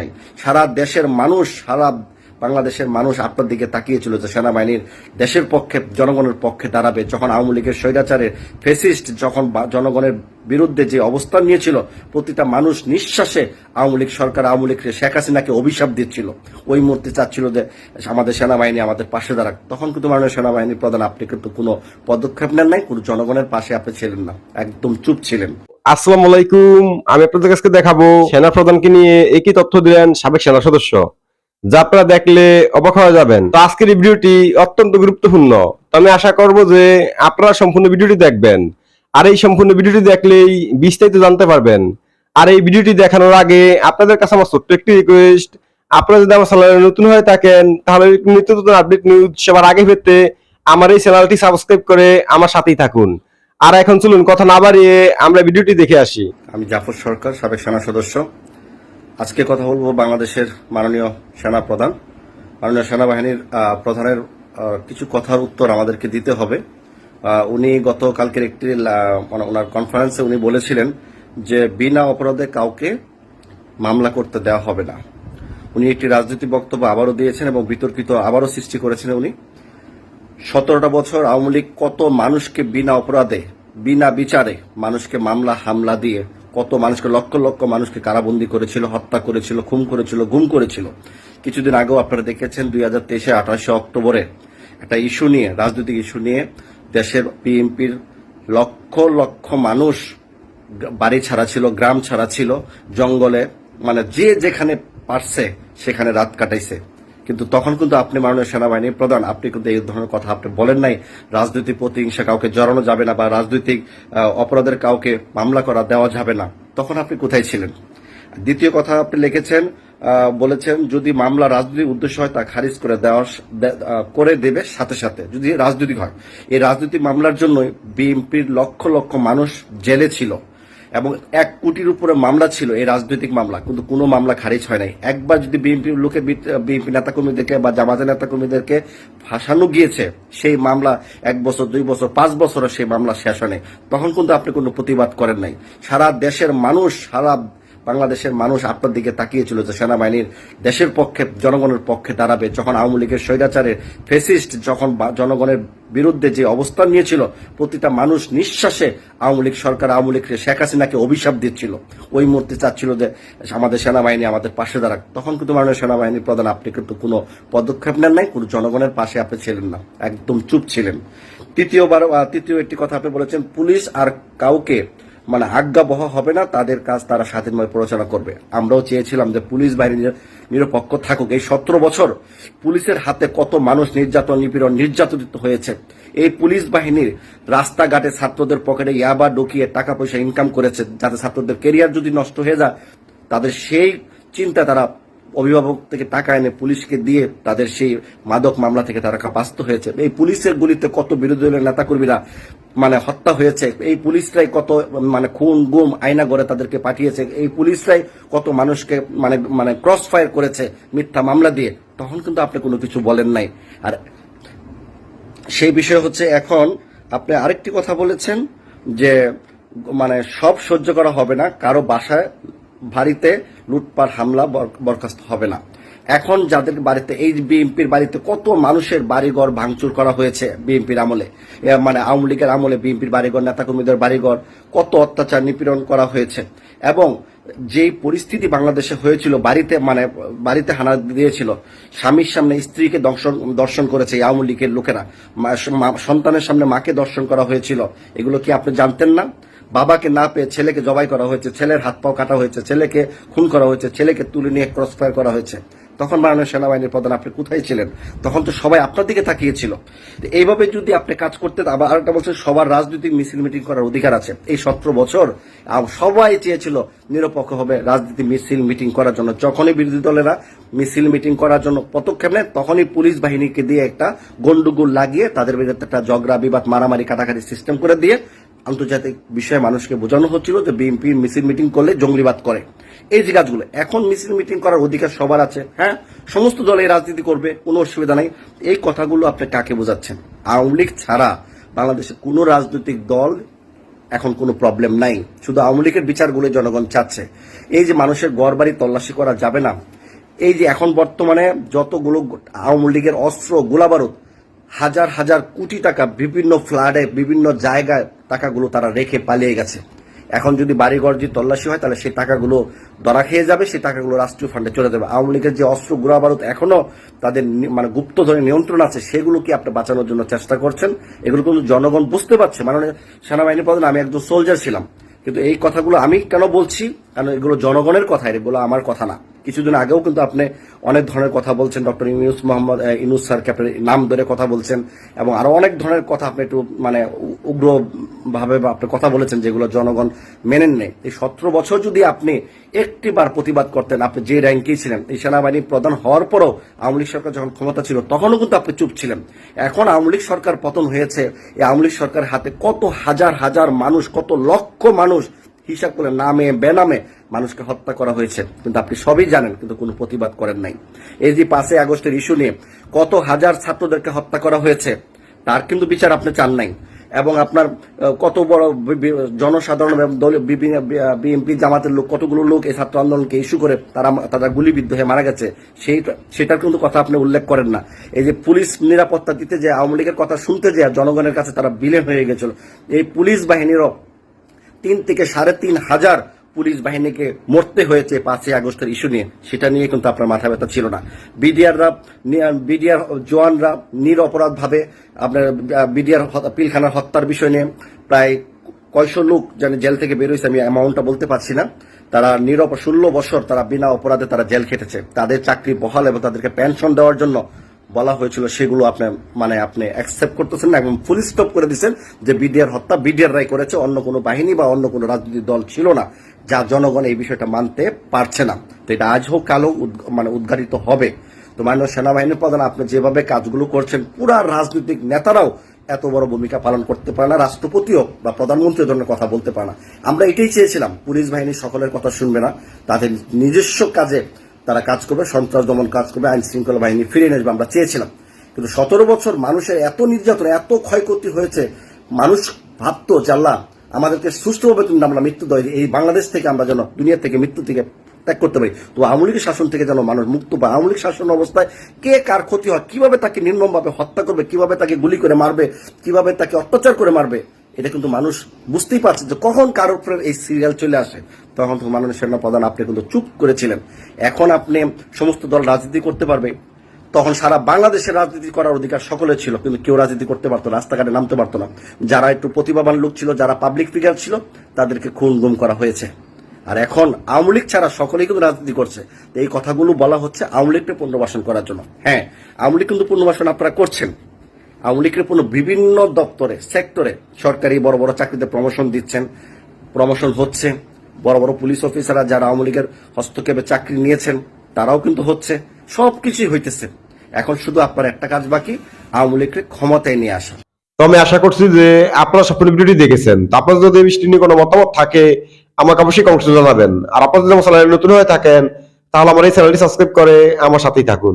নাই। সারা দেশের মানুষ, সারা বাংলাদেশের মানুষ আপনার দিকে তাকিয়ে ছিল যে সেনাবাহিনীর দেশের পক্ষে, জনগণের পক্ষে দাঁড়াবে। যখন আওয়ামী লীগের স্বৈরাচারের ফেসিস্ট যখন জনগণের বিরুদ্ধে যে অবস্থান নিয়েছিল, প্রতিটা মানুষ নিঃশ্বাসে আওয়ামী লীগ সরকার, আওয়ামী লীগ শেখ হাসিনাকে অভিশাপ দিচ্ছিল। ওই মুহূর্তে চাচ্ছিল যে আমাদের সেনাবাহিনী আমাদের পাশে দাঁড়াক। তখন কিন্তু মাননীয় সেনাবাহিনীর প্রধান, আপনি কিন্তু কোনো পদক্ষেপ নেন নাই, কোনো জনগণের পাশে আপনি ছিলেন না, একদম চুপ ছিলেন। আসসালামু আলাইকুম, আমি আপনাদের কাছে দেখাবো সেনা প্রধানকে নিয়ে একই তথ্য দিলেন সাবেক সেনা সদস্য। যা আপনারা দেখলে অবাক হয়ে যাবেন। তো আজকের এই ভিডিওটি অত্যন্ত গুরুত্বপূর্ণ। তো আমি আশা করব যে আপনারা সম্পূর্ণ ভিডিওটি দেখবেন। আর এই সম্পূর্ণ ভিডিওটি দেখলেই বিস্তারিত জানতে পারবেন। আর এই ভিডিওটি দেখানোর আগে আপনাদের কাছে আমার ছোট্ট একটি রিকোয়েস্ট আপনারা যদি আমার চ্যানেলে নতুন হয়ে থাকেন, তাহলে নিত্য নতুন আপডেট নিউজ সবার আগে পেতে আমার এই চ্যানেলটি সাবস্ক্রাইব করে আমার সাথেই থাকুন। আর এখন চলুন, কথা না বাড়িয়ে আমরা ভিডিওটি দেখে আসি। আমি জাফর সরকার, সাবেক সেনা সদস্য। আজকে কথা বলব বাংলাদেশের মাননীয় সেনা প্রধান মাননীয় সেনাবাহিনীর প্রধানের কিছু কথার উত্তর আমাদেরকে দিতে হবে। উনি গতকালকের একটি মানে ওনার কনফারেন্সে উনি বলেছিলেন যে বিনা অপরাধে কাউকে মামলা করতে দেওয়া হবে না। উনি একটি রাজনৈতিক বক্তব্য আবারও দিয়েছেন এবং বিতর্কিত আবারও সৃষ্টি করেছেন উনি। সতেরোটা বছর আওয়ামী লীগ কত মানুষকে বিনা অপরাধে, বিনা বিচারে মানুষকে মামলা, হামলা দিয়ে কত মানুষকে, লক্ষ লক্ষ মানুষকে কারাবন্দী করেছিল, হত্যা করেছিল, খুন করেছিল, গুম করেছিল। কিছুদিন আগেও আপনারা দেখেছেন দুই হাজার তেইশে আঠাশে অক্টোবরে একটা ইস্যু নিয়ে, রাজনৈতিক ইস্যু নিয়ে দেশের বিএনপির লক্ষ লক্ষ মানুষ বাড়ি ছাড়া ছিল, গ্রাম ছাড়া ছিল, জঙ্গলে মানে যে যেখানে পারছে সেখানে রাত কাটাইছে। কিন্তু তখন কিন্তু আপনি মাননীয় সেনাবাহিনীর প্রধান, আপনি কিন্তু এই ধরনের কথা আপনি বলেন নাই। রাজনৈতিক প্রতিহিংসা কাউকে জড়ানো যাবে না বা রাজনৈতিক অপরাধের কাউকে মামলা করা দেওয়া যাবে না। তখন আপনি কোথায় ছিলেন? দ্বিতীয় কথা আপনি লিখেছেন বলেছেন যদি মামলা রাজনৈতিক উদ্দেশ্য হয় তা খারিজ করে দেওয়া করে দেবে সাথে সাথে। যদি রাজনৈতিক হয়। এই রাজনৈতিক মামলার জন্যই বিএনপির লক্ষ লক্ষ মানুষ জেলে ছিল। এবং এক কোটির উপরে মামলা ছিল, এই রাজনৈতিক মামলা, কিন্তু কোনো মামলা খারিজ হয় নাই। একবার যদি বিএনপি লোকে বিএনপি নেতাকর্মীদেরকে বা জামাতের নেতাকর্মীদেরকে ফাঁসানো গিয়েছে, সেই মামলা এক বছর, দুই বছর, পাঁচ বছরের সেই মামলা শেষ হয় তখন কিন্তু আপনি কোনো প্রতিবাদ করেন নাই। সারা দেশের মানুষ, সারা বাংলাদেশের মানুষ আপনার দিকে তাকিয়েছিল যে সেনাবাহিনীর দেশের পক্ষে, জনগণের পক্ষে দাঁড়াবে। যখন আওয়ামী লীগের স্বৈরাচারের ফেসিস্ট যখন জনগণের বিরুদ্ধে যে অবস্থান নিয়েছিল, প্রতিটা মানুষ নিঃশ্বাসে আওয়ামী লীগ সরকার, আওয়ামী লীগ শেখ হাসিনাকে অভিশাপ দিচ্ছিল। ওই মুহূর্তে চাচ্ছিল যে আমাদের সেনাবাহিনী আমাদের পাশে দাঁড়াক। তখন কিন্তু মাননীয় সেনাবাহিনীর প্রধান, আপনি কিন্তু কোনো পদক্ষেপ নেন নাই, কোনো জনগণের পাশে আপনি ছিলেন না, একদম চুপ ছিলেন। তৃতীয়বার তৃতীয় একটি কথা আপনি বলেছেন, পুলিশ আর কাউকে মানে আজ্ঞাবহ হবে না, তাদের কাজ তারা স্বাধীনভাবে পরিচালনা করবে। আমরাও চেয়েছিলাম যে পুলিশ বাহিনী নিরপেক্ষ থাকুক। এই সতেরো বছর পুলিশের হাতে কত মানুষ নির্যাতন, নিপীড়ন, নির্যাতিত হয়েছে। এই পুলিশ বাহিনীর রাস্তাঘাটে ছাত্রদের পকেটে ইয়াবা ঢুকিয়ে টাকা পয়সা ইনকাম করেছে, যাতে ছাত্রদের কেরিয়ার যদি নষ্ট হয়ে যায়, তাদের সেই চিন্তা তারা অভিভাবক থেকে টাকা এনে পুলিশকে দিয়ে তাদের সেই মাদক মামলা থেকে তারা কাপাস্ত হয়েছে। এই পুলিশের গুলিতে কত বিরোধী দলের নেতাকর্মীরা মানে হত্যা হয়েছে, এই পুলিশরাই কত মানে খুন, গুম, আয়না গড়ে তাদেরকে পাঠিয়েছে, এই পুলিশরাই কত মানুষকে মানে মানে ক্রস ফায়ার করেছে মিথ্যা মামলা দিয়ে, তখন কিন্তু আপনি কোনো কিছু বলেন নাই। আর সেই বিষয় হচ্ছে এখন আপনি আরেকটি কথা বলেছেন যে মানে সব সহ্য করা হবে না, কারও বাসায়, বাড়িতে লুটপাট, হামলা বর- বরখাস্ত হবে না। এখন যাদের বাড়িতে, এই বিএনপির বাড়িতে কত মানুষের বাড়িঘর ভাঙচুর করা হয়েছে বিএনপির আমলে? মানে আওয়ামী লীগের আমলে বিএনপির বাড়িঘর, নেতাকর্মীদের বাড়িঘর, কত অত্যাচার নিপীড়ন করা হয়েছে? এবং যেই পরিস্থিতি বাংলাদেশে হয়েছিল, বাড়িতে মানে বাড়িতে হানা দিয়েছিল, স্বামীর সামনে স্ত্রীকে দর্শন দর্শন করেছে আওয়ামী লীগের লোকেরা। সন্তানের সামনে মাকে দর্শন করা হয়েছিল। এগুলো কি আপনি জানতেন না? বাবাকে না পেয়ে ছেলেকে জবাই করা হয়েছে, ছেলের হাত পাও কাটা হয়েছে, ছেলেকে খুন করা হয়েছে, ছেলেকে তুলে নিয়ে ক্রস ফায়ার করা হয়েছে। তখন মাননীয় সেনাবাহিনীর প্রধান আপনি কোথায় ছিলেন? তখন তো সবাই আপনার দিকে তাকিয়েছিল। এইভাবে যদি আপনি কাজ করতেন আবার আরেকটা বলছেন, সবার রাজনৈতিক মিছিল মিটিং করার অধিকার আছে। এই সতেরো বছর সবাই চেয়েছিল নিরপেক্ষ হবে রাজনীতি মিছিল মিটিং করার জন্য। যখনই বিরোধী দলেরা মিছিল মিটিং করার জন্য পদক্ষেপ নেয়, তখনই পুলিশ বাহিনীকে দিয়ে একটা গন্ডগোল লাগিয়ে তাদের বিরুদ্ধে একটা ঝগড়া, বিবাদ, মারামারি, কাটাকাটি সিস্টেম করে দিয়ে আন্তর্জাতিক বিষয়ে মানুষকে বোঝানো হচ্ছিল যে বিএনপি মিছিল মিটিং করলে জঙ্গলিবাদ করে। এই যে কাজগুলো, এখন মিছিল মিটিং করার অধিকার সবার আছে হ্যাঁ? সমস্ত দল রাজনীতি করবে, কোনো অসুবিধা নাই। এই কথাগুলো আপনি কাকে বোঝাচ্ছেন? আওয়ামী লীগ ছাড়া বাংলাদেশের কোনো রাজনৈতিক দল এখন কোনো প্রবলেম নাই। শুধু আওয়ামী লীগের বিচারগুলো জনগণ চাচ্ছে। এই যে মানুষের গড় বাড়ি তল্লাশি করা যাবে না। এই যে এখন বর্তমানে যতগুলো আওয়ামী লীগের অস্ত্র, গোলাবারুদ হাজার হাজার কোটি টাকা বিভিন্ন ফ্লাডে বিভিন্ন জায়গায় টাকাগুলো তারা রেখে পালিয়ে গেছে। এখন যদি বাড়িঘর যদি তল্লাশি হয়, তাহলে সেই টাকাগুলো ধরা খেয়ে যাবে, সেই টাকাগুলো রাষ্ট্রীয় ফান্ডে চলে যাবে। আওয়ামী লীগের যে অস্ত্র গোলাবারুদ এখনও তাদের মানে গুপ্ত ধরে নিয়ন্ত্রণ আছে, সেগুলো কি আপনি বাঁচানোর জন্য চেষ্টা করছেন? এগুলো কিন্তু জনগণ বুঝতে পারছে। মানে সেনাবাহিনী প্রধান, আমি একজন সোলজার ছিলাম। কিন্তু এই কথাগুলো আমি কেন বলছি? কারণ এগুলো জনগণের কথা এগুলো আমার কথা না। কিছুদিন আগেও কিন্তু আপনি অনেক ধরনের কথা বলছেন, ডক্টর ইউনুস মোহাম্মদ ইউনুস স্যারকে আপনি নাম ধরে কথা বলছেন, এবং আরও অনেক ধরনের কথা আপনি একটু মানে উগ্রভাবে আপনি কথা বলেছেন যেগুলো জনগণ মেনেন নেই। এই সতেরো বছর যদি আপনি একটিবার প্রতিবাদ করতেন, আপনি যে র্যাঙ্কেই ছিলেন, এই সেনাবাহিনী প্রধান হওয়ার পরও আওয়ামী লীগ সরকার যখন ক্ষমতা ছিল, তখনও কিন্তু আপনি চুপ ছিলেন। এখন আওয়ামী লীগ সরকার পতন হয়েছে, এই আওয়ামী লীগ সরকারের হাতে কত হাজার হাজার মানুষ, কত লক্ষ মানুষ হিসাব করে নামে, বেনামে মানুষকে হত্যা করা হয়েছে। কিন্তু আপনি সবই জানেন, কিন্তু কোনো প্রতিবাদ করেন নাই। এই যে পাঁচই আগস্টের ইস্যু নিয়ে কত হাজার ছাত্রদেরকে হত্যা করা হয়েছে, তার কিন্তু বিচার আপনি চান নাই। এবং আপনার কত বড় জনসাধারণ এবং বিএনপি জামাতের লোক, কতগুলো লোক এই ছাত্র আন্দোলনকে ইস্যু করে তারা তারা গুলিবিদ্ধ হয়ে মারা গেছে, সেই, সেটার কিন্তু কথা আপনি উল্লেখ করেন না। এই যে পুলিশ নিরাপত্তা দিতে যে আওয়ামী লীগের কথা শুনতে যে জনগণের কাছে তারা বিলীন হয়ে গেছিল, এই পুলিশ বাহিনীরও তিন থেকে সাড়ে তিন হাজার পুলিশ বাহিনীকে মরতে হয়েছে পাঁচই আগস্টের ইস্যু নিয়ে। সেটা নিয়ে কিন্তু আপনার মাথা ব্যথা ছিল না। বিডিআররা বিডিআর জওয়ানরা নিরপরাধ ভাবে আপনার, বিডিআর পিলখানার হত্যার বিষয় নিয়ে প্রায় কয়শো লোক যেন জেল থেকে বেরোয়েছে আমি অ্যামাউন্টটা বলতে পারছি না। তারা নিরপ ষোলো বছর তারা বিনা অপরাধে তারা জেল খেটেছে। তাদের চাকরি বহাল এবং তাদেরকে পেনশন দেওয়ার জন্য বলা হয়েছিল সেগুলো আপনি মানে আপনি অ্যাকসেপ্ট করতেছেন না এবং ফুল স্টপ করে দিচ্ছেন যে বিডিআর হত্যা বিডিআর রায় করেছে, অন্য কোনো বাহিনী বা অন্য কোনো রাজনৈতিক দল ছিল না, যা জনগণ এই বিষয়টা মানতে পারছে না। তো এটা আজ হোক, কালো মানে উদ্ঘাটিত হবে। তো মাননীয় সেনাবাহিনীর প্রধান, আপনি যেভাবে কাজগুলো করছেন, পুরা রাজনৈতিক নেতারাও এত বড় ভূমিকা পালন করতে পারে না, রাষ্ট্রপতিও বা প্রধানমন্ত্রীর জন্য কথা বলতে পারে না। আমরা এটাই চেয়েছিলাম, পুলিশ বাহিনী সকলের কথা শুনবে না, তাদের নিজস্ব কাজে তারা কাজ করবে, সন্ত্রাস দমন কাজ করবে, আইন শৃঙ্খলা বাহিনী ফিরিয়ে নিয়ে আসবে, আমরা চেয়েছিলাম। কিন্তু সতেরো বছর মানুষের এত নির্যাতন, এত ক্ষয়ক্ষতি হয়েছে, মানুষ ভাবতো আল্লাহ, আমাদেরকে সুষ্ঠুভাবে তুমি আমরা মৃত্যু দেয় এই বাংলাদেশ থেকে আমরা যেন, দুনিয়া থেকে মৃত্যু থেকে ত্যাগ করতে পারি। তো আওয়ামী লীগের শাসন থেকে যেন মানুষ মুক্ত পায়, আওয়ামী লীগ শাসন অবস্থায় কে কার ক্ষতি হয়, কীভাবে তাকে নির্মমভাবে হত্যা করবে, কীভাবে তাকে গুলি করে মারবে, কীভাবে তাকে অত্যাচার করে মারবে এটা কিন্তু মানুষ বুঝতেই পারছে যে কখন কার উপরে এই সিরিয়াল চলে আসে। তখন তো মাননীয় সেনা প্রধান আপনি কিন্তু চুপ করেছিলেন। এখন আপনি সমস্ত দল রাজনীতি করতে পারবে। তখন সারা বাংলাদেশের রাজনীতি করার অধিকার সকলে ছিল, কিন্তু কেউ রাজনীতি করতে পারতো না, রাস্তাঘাটে নামতে পারতো না। যারা একটু প্রতিভাবান লোক ছিল, যারা পাবলিক ফিগার ছিল, তাদেরকে খুন গুম করা হয়েছে। আর এখন আওয়ামী লীগ ছাড়া সকলেই কিন্তু রাজনীতি করছে। এই কথাগুলো বলা হচ্ছে আওয়ামী লীগকে পুনর্বাসন করার জন্য। হ্যাঁ আওয়ামী লীগ কিন্তু পুনর্বাসন আপনারা করছেন। আওয়ামী লীগের পুনঃ বিভিন্ন দপ্তরে, সেক্টরে সরকারি বড় বড় চাকরিতে প্রমোশন দিচ্ছেন। প্রমোশন হচ্ছে, বড় বড় পুলিশ অফিসাররা যারা আওয়ামী লীগের হস্তক্ষেপে চাকরি নিয়েছেন, তারাও কিন্তু হচ্ছে, সবকিছুই হইতেছে। এখন শুধু আপনার একটা কাজ বাকি, আওয়ামী লীগকে ক্ষমতায় নিয়ে আসা। তো আমি আশা করছি যে আপনারা সব ভিডিওটি দেখেছেন। তো আপনাদের যদি এই বিষয়টি নিয়ে কোনো মতামত থাকে, আমাকে অবশ্যই কমেন্টে জানাবেন। আর আপনারা যদি আমার চ্যানেলে নতুন হয়ে থাকেন, তাহলে আমার এই চ্যানেলটি সাবস্ক্রাইব করে আমার সাথেই থাকুন।